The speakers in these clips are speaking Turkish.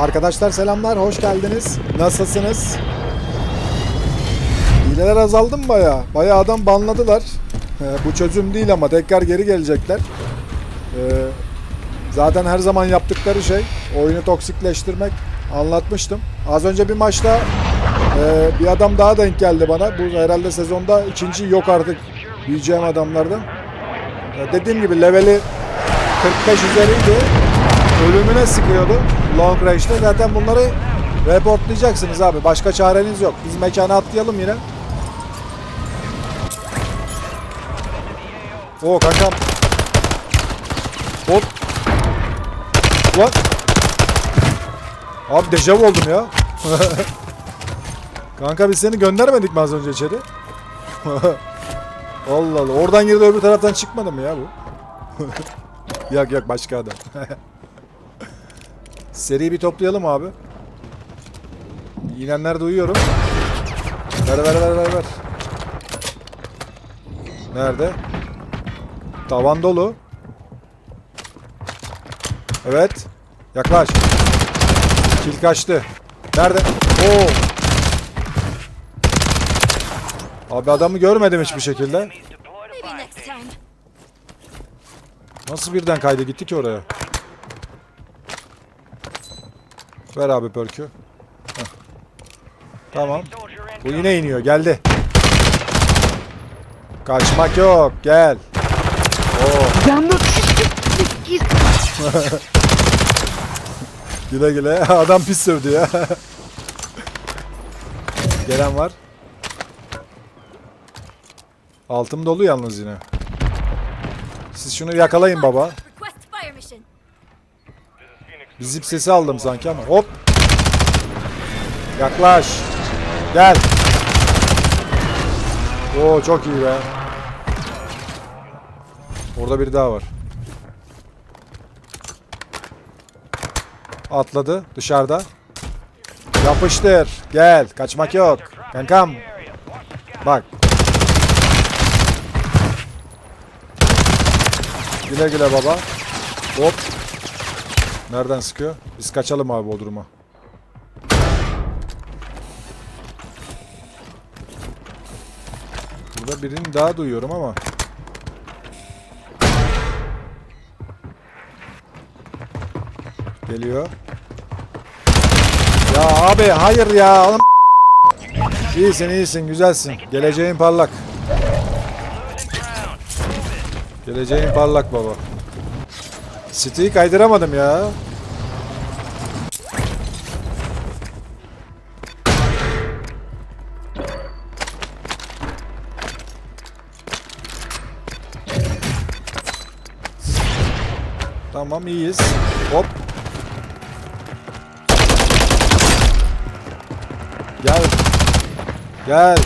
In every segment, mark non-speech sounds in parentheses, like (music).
Arkadaşlar selamlar, hoş geldiniz. Nasılsınız? Hileler azaldı mı baya? Baya adam banladılar. Ee, bu çözüm değil ama tekrar geri gelecekler. Ee, zaten her zaman yaptıkları şey oyunu toksikleştirmek. Anlatmıştım. Az önce bir maçta e, bir adam daha denk geldi bana. Bu herhalde sezonda ikinci yok artık diyeceğim adamlardan. Ya dediğim gibi leveli 45 üzeriydi. Ölümüne sıkıyordu long range'de. Zaten bunları reportlayacaksınız abi. Başka çareniz yok. Biz mekana atlayalım yine. Oo kankam. Hop. What? Abi dejavu oldum ya. (laughs) Kanka biz seni göndermedik mi az önce içeri? (laughs) Allah Allah. Oradan girdi öbür taraftan çıkmadı mı ya bu? (laughs) yok yok başka adam. Seriyi bir toplayalım abi. İnenler duyuyorum. Ver ver ver ver ver. Nerede? Tavan dolu. Evet. Yaklaş. Kil kaçtı. Nerede? Oo. Abi adamı görmedim hiçbir şekilde. Nasıl birden kaydı gitti ki oraya? Ver abi pörkü. Heh. Tamam. Bu yine iniyor. Geldi. Kaçmak yok. Gel. Oo. Yalnız git. (laughs) Güle güle. (laughs) Adam pis sövdü ya. (laughs) Gelen var. Altım dolu yalnız yine. Siz şunu yakalayın baba. Bir zip sesi aldım sanki ama. Hop. Yaklaş. Gel. Oo çok iyi be. Orada biri daha var. Atladı dışarıda. Yapıştır. Gel. Kaçmak yok. Kankam. Bak. Güle güle baba. Hop. Nereden sıkıyor? Biz kaçalım abi Bodrum'a. Burada birini daha duyuyorum ama. Geliyor. Ya abi hayır ya. Oğlum. İyisin iyisin güzelsin. Geleceğin parlak. Geleceğin parlak baba. City'yi kaydıramadım ya. Tamam iyiyiz. Hop. Gel. Gel.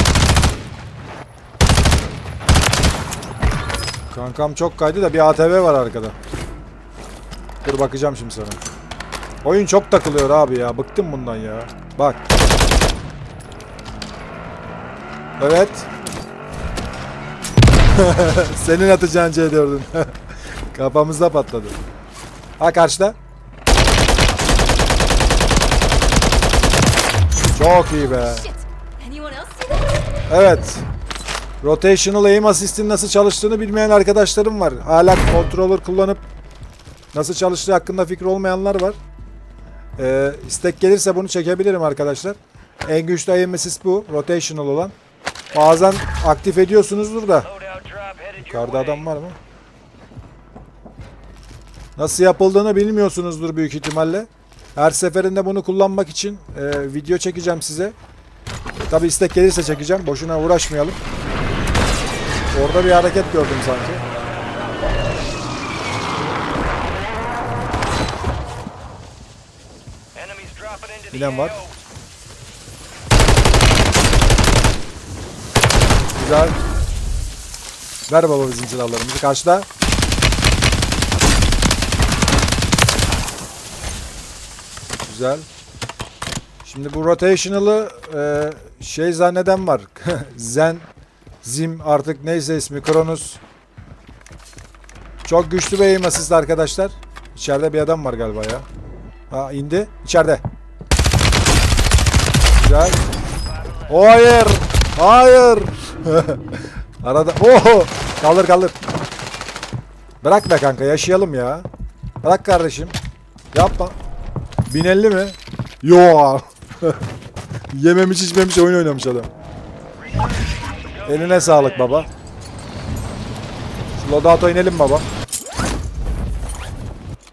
Kankam çok kaydı da bir ATV var arkada. Dur bakacağım şimdi sana. Oyun çok takılıyor abi ya. Bıktım bundan ya. Bak. Evet. (laughs) Senin atacağın C4'ün. (laughs) Kafamızda patladı. Ha karşıda. Çok iyi be. Evet. Rotational aim assist'in nasıl çalıştığını bilmeyen arkadaşlarım var. Hala controller kullanıp nasıl çalıştığı hakkında fikri olmayanlar var. Ee, istek gelirse bunu çekebilirim arkadaşlar. En güçlü aim assist bu. Rotational olan. Bazen aktif ediyorsunuzdur da. Yukarıda adam var mı? Nasıl yapıldığını bilmiyorsunuzdur büyük ihtimalle. Her seferinde bunu kullanmak için e, video çekeceğim size. Tabi istek gelirse çekeceğim. Boşuna uğraşmayalım. Orada bir hareket gördüm sanki. Bilen var. Güzel. Ver baba bizim silahlarımızı. Karşıda. Güzel. Şimdi bu rotational'ı e, şey zanneden var. (laughs) Zen, Zim artık neyse ismi Kronos. Çok güçlü bir aim assist arkadaşlar. İçeride bir adam var galiba ya. Ha indi. İçeride. Güzel. Hayır. Hayır. (laughs) Arada. Oho. Kaldır kaldır. Bırak be kanka yaşayalım ya. Bırak kardeşim. Yapma. 1050 mi? Yo. (laughs) Yememiş içmemiş oyun oynamış adam. Eline sağlık baba. Şu loadout'a inelim baba.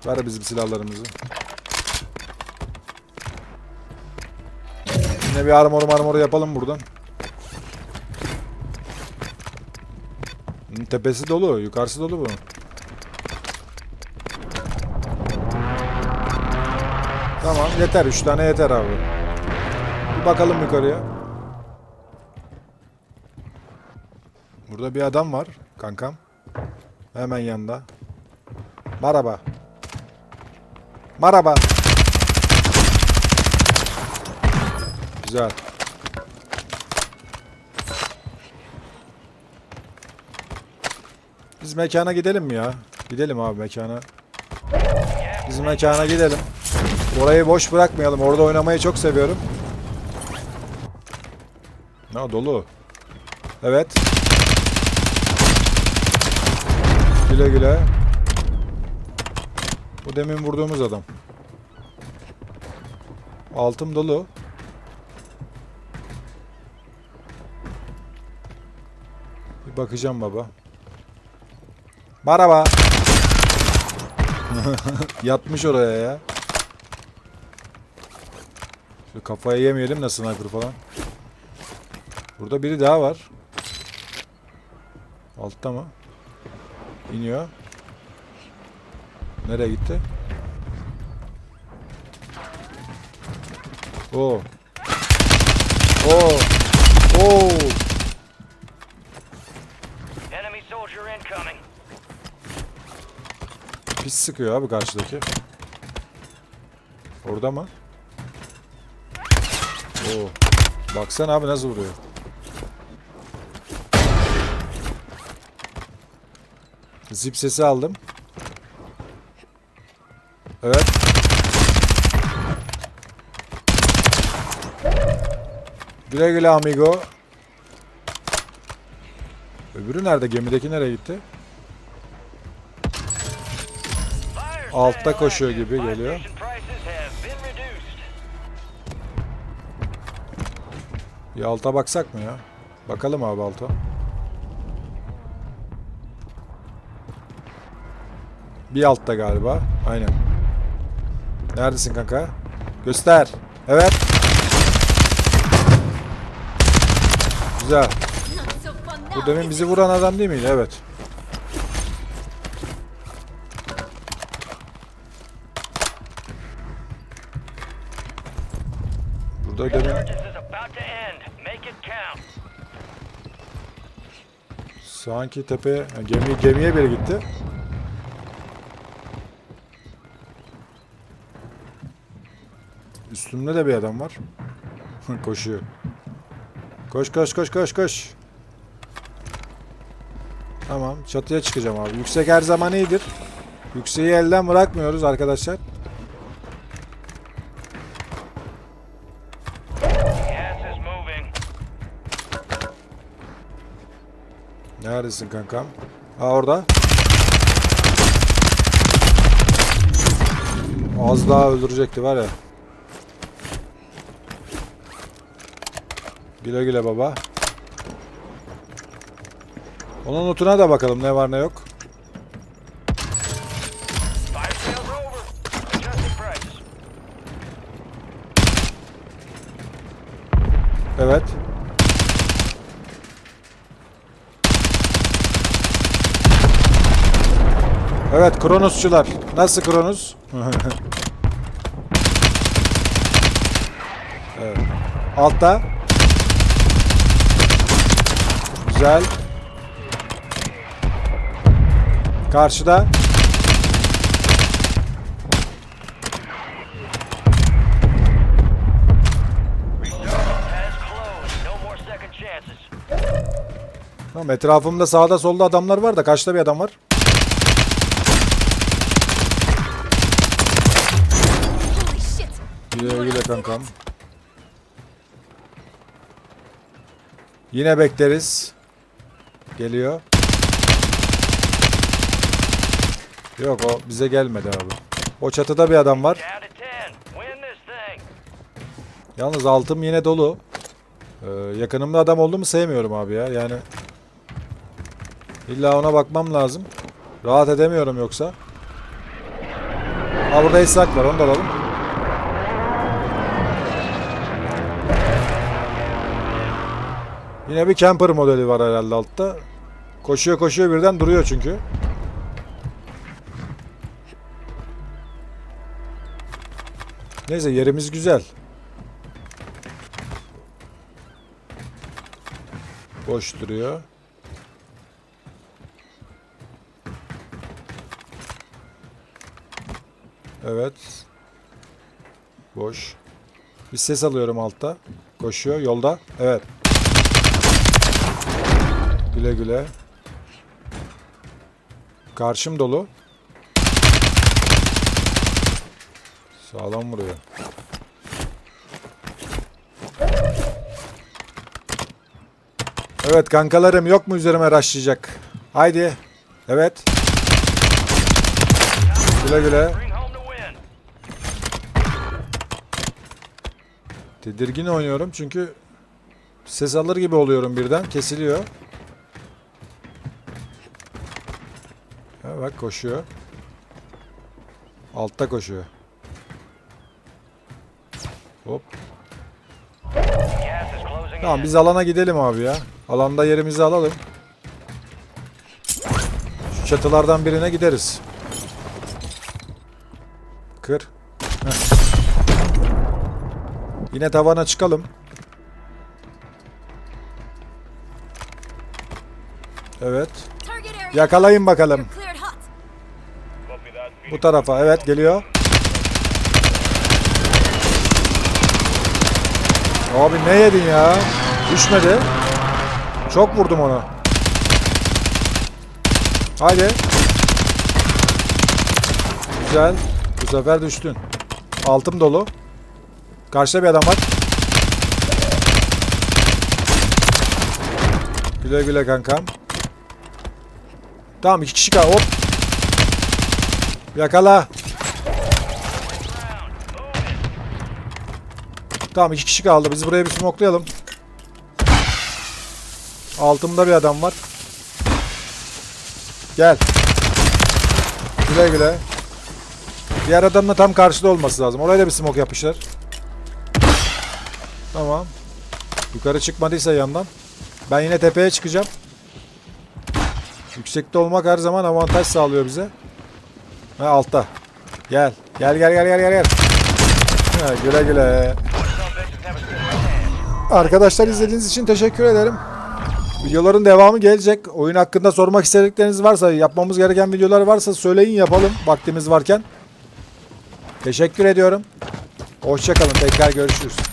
Ver bizim silahlarımızı. Yine bir armor marmor yapalım buradan. Bunun tepesi dolu, yukarısı dolu bu. Tamam yeter 3 tane yeter abi. Bir bakalım yukarıya. Burada bir adam var kankam. Hemen yanında. Merhaba. Merhaba. Güzel. Biz mekana gidelim mi ya? Gidelim abi mekana. Biz mekana gidelim. Orayı boş bırakmayalım. Orada oynamayı çok seviyorum. Ne dolu. Evet. Güle güle. Bu demin vurduğumuz adam. Altım dolu. Bir bakacağım baba. Merhaba. (laughs) Yatmış oraya ya. Şu kafayı yemeyelim de sniper falan. Burada biri daha var. Altta mı? İniyor. Nereye gitti? Oo. Oo. Oo. Pis sıkıyor abi karşıdaki. Orada mı? Oo. Baksana abi nasıl vuruyor. Zip sesi aldım. Evet. Güle güle amigo. Öbürü nerede? Gemideki nereye gitti? Altta koşuyor gibi geliyor. Bir alta baksak mı ya? Bakalım abi alta. Bir altta galiba. Aynen. Neredesin kanka? Göster. Evet. Güzel. Bu demin bizi vuran adam değil miydi? Evet. İt count. sanki tepe gemi gemiye biri gitti. Üstümde de bir adam var. (laughs) Koşuyor. Koş koş koş koş koş. Tamam çatıya çıkacağım abi. Yüksek her zaman iyidir. Yükseği elden bırakmıyoruz arkadaşlar. Neredesin kankam? Ha orada. Az daha öldürecekti var ya. Güle güle baba. Onun notuna da bakalım ne var ne yok. Evet Kronosçular. Nasıl Kronos? evet. Altta. Güzel. Karşıda. Tamam etrafımda sağda solda adamlar var da kaçta bir adam var? Holy güle kankam. Yine bekleriz. Geliyor. Yok o bize gelmedi abi. O çatıda bir adam var. Down to 10. Win this thing. Yalnız altım yine dolu. Ee, yakınımda adam oldu mu sevmiyorum abi ya. Yani illa ona bakmam lazım. Rahat edemiyorum yoksa. Ha burada esrak var onu da alalım. Yine bir camper modeli var herhalde altta. Koşuyor koşuyor birden duruyor çünkü. Neyse yerimiz güzel. Boş duruyor. Evet. Boş. Bir ses alıyorum altta. Koşuyor yolda. Evet. Güle güle. Karşım dolu. Sağlam vuruyor. Evet kankalarım yok mu üzerime raşlayacak? Haydi. Evet. Güle güle. Tedirgin oynuyorum çünkü ses alır gibi oluyorum birden. Kesiliyor. Bak koşuyor. Altta koşuyor. Hop. Tamam biz alana gidelim abi ya. Alanda yerimizi alalım. Şu çatılardan birine gideriz. Kır. Heh. Yine tavana çıkalım. Evet. Yakalayın bakalım. Bu tarafa. Evet geliyor. Abi ne yedin ya? Düşmedi. Çok vurdum onu. Haydi. Güzel. Bu sefer düştün. Altım dolu. Karşıda bir adam var. Güle güle kankam. Tamam iki kişi kal. Hop. Yakala. Tamam iki kişi kaldı. Biz buraya bir smoklayalım. Altımda bir adam var. Gel. Güle güle. Diğer adamla tam karşıda olması lazım. Oraya da bir smoke yapışır. Tamam. Yukarı çıkmadıysa yandan. Ben yine tepeye çıkacağım. Yüksekte olmak her zaman avantaj sağlıyor bize. Ha altta. Gel. Gel gel gel gel gel gel. Ha, güle güle. Arkadaşlar izlediğiniz için teşekkür ederim. Videoların devamı gelecek. Oyun hakkında sormak istedikleriniz varsa, yapmamız gereken videolar varsa söyleyin yapalım vaktimiz varken. Teşekkür ediyorum. Hoşçakalın. Tekrar görüşürüz.